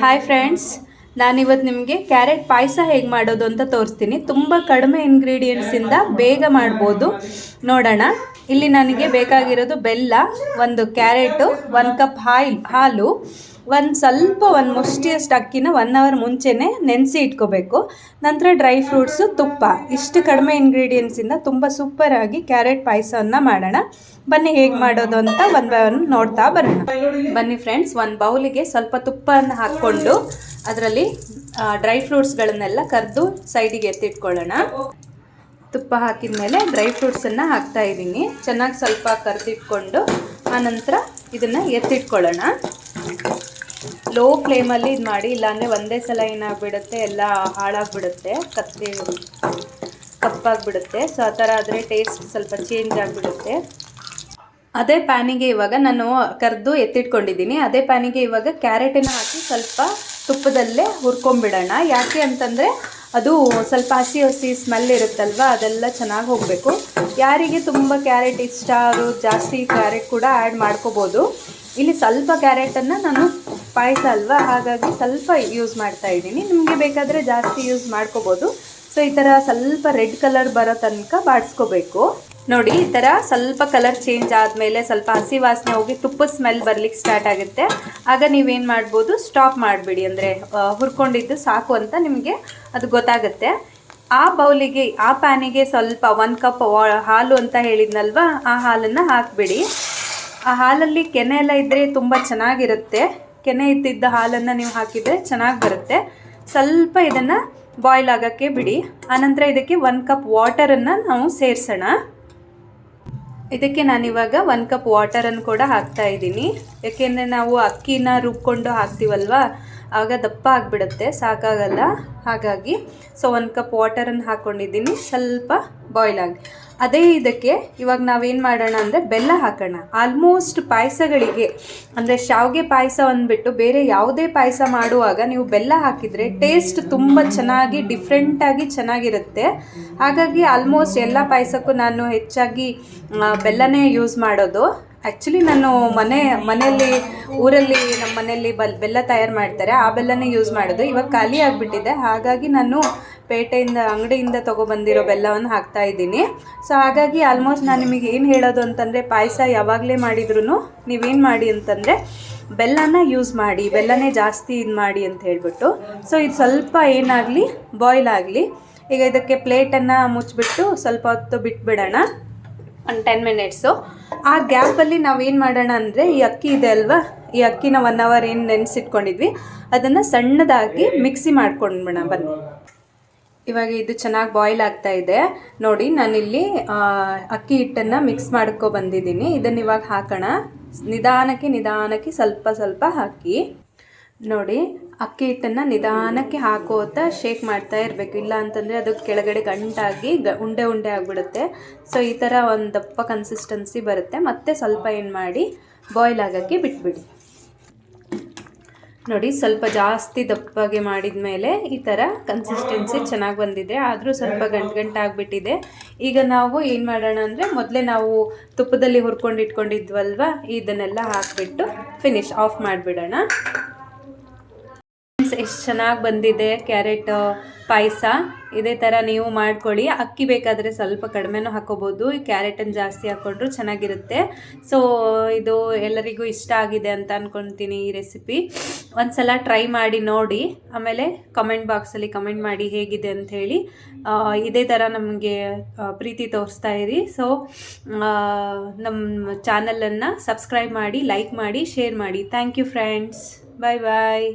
Hi friends ನಾನಿವತ್ತು ನಿಮಗೆ carrot ಪಾಯಸ ಹೇಗೆ ಮಾಡೋದು ಅಂತ ತೋರಿಸ್ತೀನಿ. ತುಂಬ ಕಡಿಮೆ ಇಂಗ್ರೀಡಿಯೆಂಟ್ಸಿಂದ ಬೇಗ ಮಾಡ್ಬೋದು. ನೋಡೋಣ. ಇಲ್ಲಿ ನನಗೆ ಬೇಕಾಗಿರೋದು ಬೆಲ್ಲ, ಒಂದು ಕ್ಯಾರೆಟು, ಒಂದು ಕಪ್ ಹಾಯಿಲ್ ಹಾಲು ಒಂದು ಸ್ವಲ್ಪ ಒಂದು ಮುಷ್ಟಿಯಷ್ಟು ಅಕ್ಕಿನ ಒನ್ ಅವರ್ ಮುಂಚೆನೇ ನೆನೆಸಿ ಇಟ್ಕೋಬೇಕು. ನಂತರ ಡ್ರೈ ಫ್ರೂಟ್ಸು ತುಪ್ಪ. ಇಷ್ಟು ಕಡಿಮೆ ಇಂಗ್ರೀಡಿಯೆಂಟ್ಸಿಂದ ತುಂಬ ಸೂಪರಾಗಿ ಕ್ಯಾರೆಟ್ ಪಾಯಸವನ್ನು ಮಾಡೋಣ. ಬನ್ನಿ ಹೇಗೆ ಮಾಡೋದು ಅಂತ ಒಂದು ನೋಡ್ತಾ ಬರೋಣ. ಬನ್ನಿ ಫ್ರೆಂಡ್ಸ್ ಒಂದು ಬೌಲಿಗೆ ಸ್ವಲ್ಪ ತುಪ್ಪವನ್ನು ಹಾಕ್ಕೊಂಡು ಅದರಲ್ಲಿ ಡ್ರೈ ಫ್ರೂಟ್ಸ್ಗಳನ್ನೆಲ್ಲ ಕರೆದು ಸೈಡಿಗೆ ಎತ್ತಿಟ್ಕೊಳ್ಳೋಣ. ತುಪ್ಪ ಹಾಕಿದ ಮೇಲೆ ಡ್ರೈ ಫ್ರೂಟ್ಸನ್ನು ಹಾಕ್ತಾ ಇದ್ದೀನಿ. ಚೆನ್ನಾಗಿ ಸ್ವಲ್ಪ ಕರೆದಿಟ್ಕೊಂಡು ಆನಂತರ ಇದನ್ನು ಎತ್ತಿಟ್ಕೊಳ್ಳೋಣ. ಲೋ ಫ್ಲೇಮಲ್ಲಿ ಇದು ಮಾಡಿ, ಇಲ್ಲಾಂದರೆ ಒಂದೇ ಸಲ ಏನಾಗ್ಬಿಡುತ್ತೆ, ಎಲ್ಲ ಹಾಳಾಗ್ಬಿಡುತ್ತೆ, ಕತ್ತಿ ಕಪ್ಪಾಗ್ಬಿಡುತ್ತೆ. ಸೊ ಆ ಥರ ಆದರೆ ಟೇಸ್ಟ್ ಸ್ವಲ್ಪ ಚೇಂಜ್ ಆಗಿಬಿಡುತ್ತೆ. ಅದೇ ಪ್ಯಾನಿಗೆ ಇವಾಗ ನಾನು ಕರೆದು ಎತ್ತಿಟ್ಕೊಂಡಿದ್ದೀನಿ. ಅದೇ ಪ್ಯಾನಿಗೆ ಇವಾಗ ಕ್ಯಾರೆಟನ್ನು ಹಾಕಿ ಸ್ವಲ್ಪ ತುಪ್ಪದಲ್ಲೇ ಹುರ್ಕೊಂಬಿಡೋಣ. ಯಾಕೆ ಅಂತಂದರೆ ಅದು ಸ್ವಲ್ಪ ಹಸಿ ಹಸಿ ಸ್ಮೆಲ್ ಇರುತ್ತಲ್ವ, ಅದೆಲ್ಲ ಚೆನ್ನಾಗಿ ಹೋಗಬೇಕು. ಯಾರಿಗೆ ತುಂಬ ಕ್ಯಾರೆಟ್ ಇಷ್ಟ ಅವರು ಜಾಸ್ತಿ ಕ್ಯಾರೆಟ್ ಕೂಡ ಆ್ಯಡ್ ಮಾಡ್ಕೋಬೋದು. ಇಲ್ಲಿ ಸ್ವಲ್ಪ ಕ್ಯಾರೆಟನ್ನು ನಾನು ಪಾಯಸ ಅಲ್ವಾ? ಹಾಗಾಗಿ ಸ್ವಲ್ಪ ಯೂಸ್ ಮಾಡ್ತಾ ಇದ್ದೀನಿ. ನಿಮಗೆ ಬೇಕಾದರೆ ಜಾಸ್ತಿ ಯೂಸ್ ಮಾಡ್ಕೋಬೋದು. ಸೊ ಈ ಥರ ಸ್ವಲ್ಪ ರೆಡ್ ಕಲರ್ ಬರೋ ತನಕ ಬಾಡಿಸ್ಕೋಬೇಕು. ನೋಡಿ, ಈ ಥರ ಸ್ವಲ್ಪ ಕಲರ್ ಚೇಂಜ್ ಆದಮೇಲೆ ಸ್ವಲ್ಪ ಹಸಿ ವಾಸನೆ ಹೋಗಿ ತುಪ್ಪ ಸ್ಮೆಲ್ ಬರ್ಲಿಕ್ಕೆ ಸ್ಟಾರ್ಟ್ ಆಗುತ್ತೆ. ಆಗ ನೀವೇನು ಮಾಡ್ಬೋದು ಸ್ಟಾಪ್ ಮಾಡಿಬಿಡಿ. ಅಂದರೆ ಹುರ್ಕೊಂಡಿದ್ದು ಸಾಕು ಅಂತ ನಿಮಗೆ ಅದು ಗೊತ್ತಾಗುತ್ತೆ. ಆ ಬೌಲಿಗೆ, ಆ ಪ್ಯಾನಿಗೆ ಸ್ವಲ್ಪ ಒಂದು ಕಪ್ ಹಾಲು ಅಂತ ಹೇಳಿದ್ನಲ್ವ? ಆ ಹಾಲನ್ನು ಹಾಕಿಬಿಡಿ. ಆ ಹಾಲಲ್ಲಿ ಕೆನೆ ಎಲ್ಲ ಇದ್ದರೆ ತುಂಬ ಚೆನ್ನಾಗಿರುತ್ತೆ. ಕೆನೆ ಇದ್ದಿದ್ದ ಹಾಲನ್ನು ನೀವು ಹಾಕಿದರೆ ಚೆನ್ನಾಗಿ ಬರುತ್ತೆ. ಸ್ವಲ್ಪ ಇದನ್ನು ಬಾಯ್ಲ್ ಆಗೋಕ್ಕೆ ಬಿಡಿ. ಆನಂತರ ಇದಕ್ಕೆ ಒಂದು ಕಪ್ ವಾಟರನ್ನು ನಾವು ಸೇರಿಸೋಣ. ಇದಕ್ಕೆ ನಾನಿವಾಗ ಒಂದು ಕಪ್ ವಾಟರನ್ನು ಕೂಡ ಹಾಕ್ತಾ ಇದ್ದೀನಿ. ಯಾಕೆಂದರೆ ನಾವು ಅಕ್ಕಿನ ರುಬ್ಕೊಂಡು ಹಾಕ್ತೀವಲ್ವ? ಆಗ ದಪ್ಪ ಆಗಿಬಿಡುತ್ತೆ, ಸಾಕಾಗಲ್ಲ. ಹಾಗಾಗಿ ಸೊ ಒಂದು ಕಪ್ ವಾಟರನ್ನು ಹಾಕ್ಕೊಂಡಿದ್ದೀನಿ ಸ್ವಲ್ಪ ಬಾಯ್ಲ್ ಆಗಿ. ಅದೇ ಇದಕ್ಕೆ ಇವಾಗ ನಾವೇನು ಮಾಡೋಣ ಅಂದರೆ ಬೆಲ್ಲ ಹಾಕೋಣ. ಆಲ್ಮೋಸ್ಟ್ ಪಾಯಸಗಳಿಗೆ, ಅಂದರೆ ಶಾವಿಗೆ ಪಾಯಸ ಅಂದ್ಬಿಟ್ಟು ಬೇರೆ ಯಾವುದೇ ಪಾಯಸ ಮಾಡುವಾಗ ನೀವು ಬೆಲ್ಲ ಹಾಕಿದರೆ ಟೇಸ್ಟ್ ತುಂಬ ಚೆನ್ನಾಗಿ ಡಿಫ್ರೆಂಟಾಗಿ ಚೆನ್ನಾಗಿರುತ್ತೆ. ಹಾಗಾಗಿ ಆಲ್ಮೋಸ್ಟ್ ಎಲ್ಲ ಪಾಯಸಕ್ಕೂ ನಾನು ಹೆಚ್ಚಾಗಿ ಬೆಲ್ಲನೇ ಯೂಸ್ ಮಾಡೋದು. ಆ್ಯಕ್ಚುಲಿ ನಾನು ಮನೆ, ಮನೆಯಲ್ಲಿ, ಊರಲ್ಲಿ ನಮ್ಮ ಮನೆಯಲ್ಲಿ ಬಲ್ ಬೆಲ್ಲ ತಯಾರು ಮಾಡ್ತಾರೆ. ಆ ಬೆಲ್ಲನೇ ಯೂಸ್ ಮಾಡೋದು. ಇವಾಗ ಖಾಲಿ ಆಗಿಬಿಟ್ಟಿದೆ. ಹಾಗಾಗಿ ನಾನು ಪೇಟೆಯಿಂದ, ಅಂಗಡಿಯಿಂದ ತೊಗೊಬಂದಿರೋ ಬೆಲ್ಲವನ್ನು ಹಾಕ್ತಾ ಇದ್ದೀನಿ. ಸೊ ಹಾಗಾಗಿ ಆಲ್ಮೋಸ್ಟ್ ನಾನು ನಿಮಗೆ ಏನು ಹೇಳೋದು ಅಂತಂದರೆ, ಪಾಯಸ ಯಾವಾಗಲೇ ಮಾಡಿದ್ರು ನೀವೇನು ಮಾಡಿ ಅಂತಂದರೆ, ಬೆಲ್ಲನ ಯೂಸ್ ಮಾಡಿ, ಬೆಲ್ಲನೇ ಜಾಸ್ತಿ ಇದು ಮಾಡಿ ಅಂತ ಹೇಳ್ಬಿಟ್ಟು. ಸೊ ಇದು ಸ್ವಲ್ಪ ಏನಾಗಲಿ ಬಾಯ್ಲ್ ಆಗಲಿ. ಈಗ ಇದಕ್ಕೆ ಪ್ಲೇಟನ್ನು ಮುಚ್ಚಿಬಿಟ್ಟು ಸ್ವಲ್ಪ ಹೊತ್ತು ಬಿಟ್ಬಿಡೋಣ. ಒಂದು ಟೆನ್ ಮಿನಿಟ್ಸು ಆ ಗ್ಯಾಪಲ್ಲಿ ಏನು ಮಾಡೋಣ ಅಂದರೆ ಈ ಅಕ್ಕಿ ಇದೆ ಅಲ್ವಾ? ಈ ಅಕ್ಕಿನ ಒನ್ ಅವರ್ ಏನು ನೆನೆಸಿಟ್ಕೊಂಡಿದ್ವಿ? ಅದನ್ನು ಸಣ್ಣದಾಗಿ ಮಿಕ್ಸಿ ಮಾಡ್ಕೊಂಡ್ಬಿಡ ಬನ್ನಿ. ಇವಾಗ ಇದು ಚೆನ್ನಾಗಿ ಬಾಯ್ಲ್ ಆಗ್ತಾ ಇದೆ. ನೋಡಿ, ನಾನಿಲ್ಲಿ ಅಕ್ಕಿ ಹಿಟ್ಟನ್ನು ಮಿಕ್ಸ್ ಮಾಡ್ಕೊ ಬಂದಿದ್ದೀನಿ. ಇದನ್ನು ಇವಾಗ ಹಾಕೋಣ. ನಿಧಾನಕ್ಕೆ ನಿಧಾನಕ್ಕೆ ಸ್ವಲ್ಪ ಸ್ವಲ್ಪ ಹಾಕಿ. ನೋಡಿ, ಅಕ್ಕಿ ಹಿಟ್ಟನ್ನು ನಿಧಾನಕ್ಕೆ ಹಾಕೋತ ಶೇಕ್ ಮಾಡ್ತಾ ಇರಬೇಕು. ಇಲ್ಲ ಅಂತಂದರೆ ಅದು ಕೆಳಗಡೆ ಗಂಟಾಗಿ ಗ, ಉಂಡೆ ಉಂಡೆ ಆಗಿಬಿಡುತ್ತೆ. ಸೊ ಈ ಥರ ಒಂದು ದಪ್ಪ ಕನ್ಸಿಸ್ಟೆನ್ಸಿ ಬರುತ್ತೆ. ಮತ್ತೆ ಸ್ವಲ್ಪ ಏನು ಮಾಡಿ ಬಾಯ್ಲ್ ಆಗೋಕ್ಕೆ ಬಿಟ್ಬಿಡಿ. ನೋಡಿ, ಸ್ವಲ್ಪ ಜಾಸ್ತಿ ದಪ್ಪಗೆ ಮಾಡಿದ ಮೇಲೆ ಈ ಥರ ಕನ್ಸಿಸ್ಟೆನ್ಸಿ ಚೆನ್ನಾಗಿ ಬಂದಿದೆ. ಆದರೂ ಸ್ವಲ್ಪ ಗಂಟು ಗಂಟು ಆಗಿಬಿಟ್ಟಿದೆ. ಈಗ ನಾವು ಏನು ಮಾಡೋಣ ಅಂದರೆ, ಮೊದಲೇ ನಾವು ತುಪ್ಪದಲ್ಲಿ ಹುರ್ಕೊಂಡು ಇಟ್ಕೊಂಡಿದ್ವಲ್ವ, ಇದನ್ನೆಲ್ಲ ಹಾಕಿಬಿಟ್ಟು ಫಿನಿಶ್ ಆಫ್ ಮಾಡಿಬಿಡೋಣ. ಎಷ್ಟು ಚೆನ್ನಾಗಿ ಬಂದಿದೆ, ಕ್ಯಾರೆಟ್, ಪಾಯಸ, ಇದೇ ಥರ ನೀವು ಮಾಡ್ಕೊಳ್ಳಿ. ಅಕ್ಕಿ ಬೇಕಾದರೆ ಸ್ವಲ್ಪ ಕಡಿಮೆನೂ ಹಾಕೋಬೋದು. ಈ ಕ್ಯಾರೆಟನ್ನು ಜಾಸ್ತಿ ಹಾಕ್ಕೊಂಡ್ರು ಚೆನ್ನಾಗಿರುತ್ತೆ. ಸೊ ಇದು ಎಲ್ಲರಿಗೂ ಇಷ್ಟ ಆಗಿದೆ ಅಂತ ಅಂದ್ಕೊತೀನಿ ಈ ರೆಸಿಪಿ ಒಂದು ಸಲ ಟ್ರೈ ಮಾಡಿ ನೋಡಿ. ಆಮೇಲೆ ಕಮೆಂಟ್ ಬಾಕ್ಸಲ್ಲಿ ಕಮೆಂಟ್ ಮಾಡಿ ಹೇಗಿದೆ ಅಂತ ಹೇಳಿ. ಇದೇ ಥರ ನಮಗೆ ಪ್ರೀತಿ ತೋರಿಸ್ತಾ ಇರಿ. ಸೊ ನಮ್ಮ ಚಾನಲನ್ನು ಸಬ್ಸ್ಕ್ರೈಬ್ ಮಾಡಿ ಲೈಕ್ ಮಾಡಿ ಶೇರ್ ಮಾಡಿ. Thank you friends bye bye